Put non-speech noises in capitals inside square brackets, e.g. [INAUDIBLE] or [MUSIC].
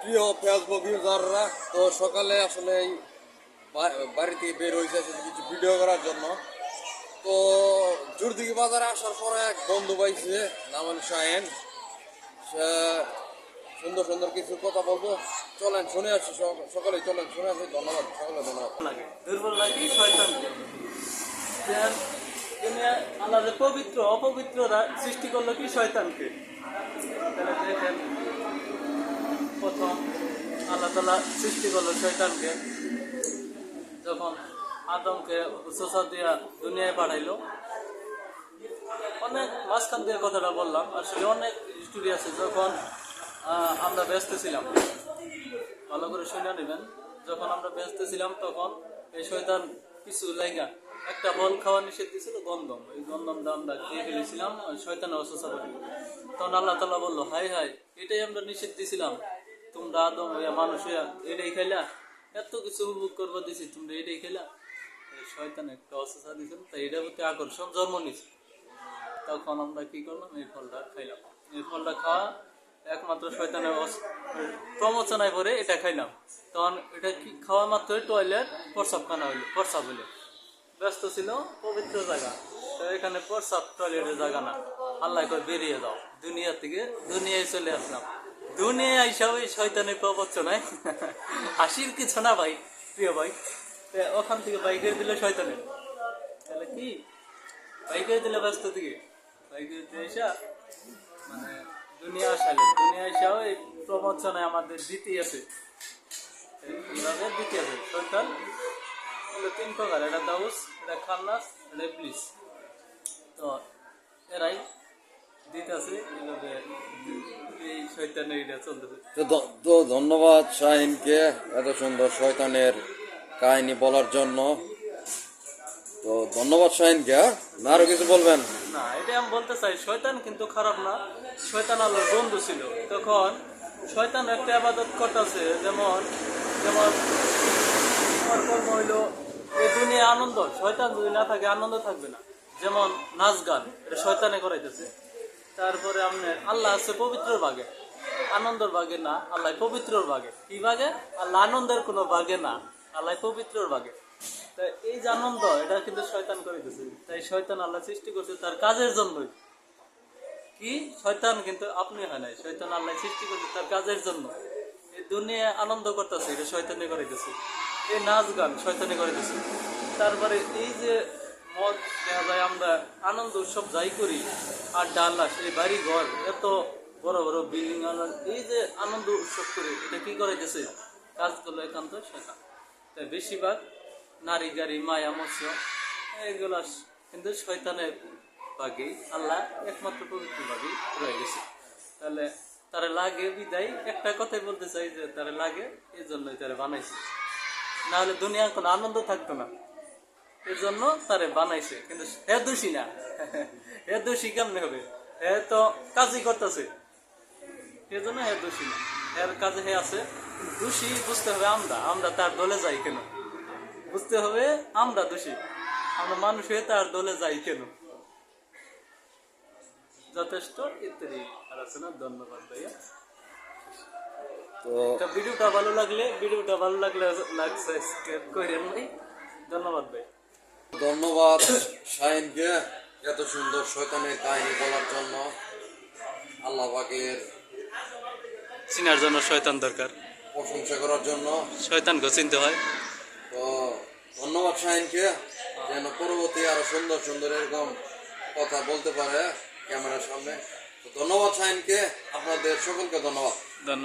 প্রিয় ফেসবুক ইউজাররা তো সকালে আসলে এই বা- বাড়ি থেকে বের হয়েছে কিছু ভিডিও করার জন্য। তো জুরদিঘি বাজারে আসার পরে এক বন্ধু পাইছে, নাম হলো শাহেন সে সুন্দর সুন্দর কিছু কথা বলব। চলেন, শুনে সক- সকালে চলেন, শুনে আসছি ধন্যবাদ সকলে ধন্যবাদ। আল্লাহ পবিত্র অপবিত্ররা সৃষ্টি করল কি শয়তানকে? দেখেন আল্লাহ সৃষ্টি করল শয়তানকে। যখন আদমকে উচ্চসা দিয়া দুনিয়ায় পাঠাইলো। অনেক মাঝখান দিয়ে কথাটা বললাম। আসলে অনেক স্টোরি আছে, যখন আমরা ব্যস্ত ছিলাম। ভালো করে শুনে নেবেন। যখন আমরা ব্যস্ত ছিলাম তখন এই শয়তান কিছু লাইগা একটা বল খাওয়া নিষেধ দিয়েছিল গন্ধম। এই গন্ধমটা আমরা খেয়ে ফেলেছিলাম, আর শয়তানের অসুস্থ তখন আল্লাহ তালা বলল হাই হাই এটাই আমরা নিষেধ দিয়েছিলাম তোমরা আদম হইয়া মানুষ হইয়া এটাই খাইলা এত কিছু উপভোগ করব দিছি, তোমরা এটাই এই শয়তান একটা অসুস্থ দিয়েছিল তাই এটার প্রতি আকর্ষণ জন্ম নিছে। তখন আমরা কি করলাম? এই ফলটা খাইলাম। এই ফলটা খাওয়া একমাত্র শয়তানের প্রমোচনায় পরে এটা খাইলাম। তখন এটা কি খাওয়া মাত্র টয়লেট প্রসাব খানা হইল প্রসাব হইল। ব্যস্ত ছিল, পবিত্র জায়গা। তো এখানে প্রসাব টয়লেটের জায়গা না। আল্লাহ করে বেরিয়ে যাও। দুনিয়া থেকে দুনিয়ায় চলে আসলাম। দুনিয়া হিসাবে শয়তানের প্রবচনায় হাসির কিছু না ভাই, প্রিয় ভাই। ওখান থেকে বাইকে দিলে শয়তানের। তাহলে কি? বাইকে দিলে ব্যস্ত দিকে বাইকে এসা মানে দুনিয়া আসালে। দুনিয়া এসেও এই প্রবঞ্চনায় আমাদের দিতে আছে। এইভাবে দিতে আছে শয়তান? হলো তিন প্রকার। এটা দাউস, এটা খান্নাস এটা ইবলিস। তো এরাই দিতেছে এইভাবে তো ধন্যবাদ শাহিনকে এত সুন্দর শয়তানের কাহিনী বলার জন্য। তো ধন্যবাদ শাহিনকে হ্যাঁ? না আরও কিছু বলবেন? না এটা আমি বলতে চাই শয়তান কিন্তু খারাপ না। শয়তান আল্লাহর বন্ধু ছিল। তখন শয়তান একটা আবাদত করতেছে যেমন যেমন তোমার কর্ম হইল এই দুনিয়া আনন্দ। শয়তান যদি না থাকে আনন্দ থাকবে না। যেমন নাচ গান এটা শয়তানে করাইতেছে। তারপরে আপনার আল্লাহ আছে পবিত্র বাগে। আনন্দর বাগে না, আল্লাহ পবিত্রর বাগে কি বাগে আল্লাহ আনন্দের কোনো বাগে না, আল্লাহ পবিত্রর বাগে তা এই যে আনন্দ, এটা কিন্তু শয়তান করে দিছে। তাই শয়তান আল্লাহ সৃষ্টি করছে তার কাজের জন্যই। কি? শয়তান কিন্তু আপনি হয় নাই। শয়তান আল্লাহ সৃষ্টি করছে তার কাজের জন্য। এই দুনিয়া আনন্দ করতেছে, এটা শয়তানে করে দিছে। এই নাচ গান শয়তানে করে দিছে। তারপরে এই যে মদ, দেখা যায় আমরা আনন্দ উৎসব যাই করি, আর ডাল্লাস এই বাড়ি ঘর এত বড় বড় বিল্ডিং এই যে আনন্দ উৎসব করে, এটা কি করে দিছে কাজগুলো একান্ত শয়তান তাই বেশিরভাগ নারী গাড়ি, মায়া, মৎস্য, এগুলো কিন্তু শয়তানের বাগেই আল্লাহ একমাত্র পবিত্র বাগেই রয়ে গেছে। তাহলে তারা লাগে বিদায়, একটা কথাই বলতে চাই যে তারা লাগে এই জন্যই তারা বানাইছে। না হলে দুনিয়ার কোনো আনন্দ থাকতো না। এর জন্য তারে বানাইছে, কিন্তু হে দোষী না। [LAUGHS] হে দোষী কেমনে হবে? হে তো কাজই করতেছে। এই জন্য হে দোষী না। এর কাজে হে আছে দোষী বুঝতে হবে আমরা আমরা তার দলে যাই কেন? বুঝতে হবে আমরা দোষী। আমরা মানুষ হয়ে তার দলে যাই কেন? যথেষ্ট ইত্যাদি। আর আছে না ধন্যবাদ ভাইয়া। তো তা ভিডিওটা ভালো লাগলে ভিডিওটা ভালো লাগলে লাইক সাবস্ক্রাইব করেন ভাই ধন্যবাদ ভাই ধন্যবাদ শাহিনকে এত সুন্দর শয়তানের কাহিনী বলার জন্য। আল্লাহ পাকের চিনার জন্য শয়তান দরকার। প্রশংসা করার জন্য। শয়তানকে চিনতে হয়। তো ধন্যবাদ শাহিনকে যেন পরবর্তী আরও সুন্দর সুন্দর এরকম কথা বলতে পারে ক্যামেরার সামনে। তো ধন্যবাদ শাহিনকে আপনাদের সকলকে ধন্যবাদ। ধন্যবাদ।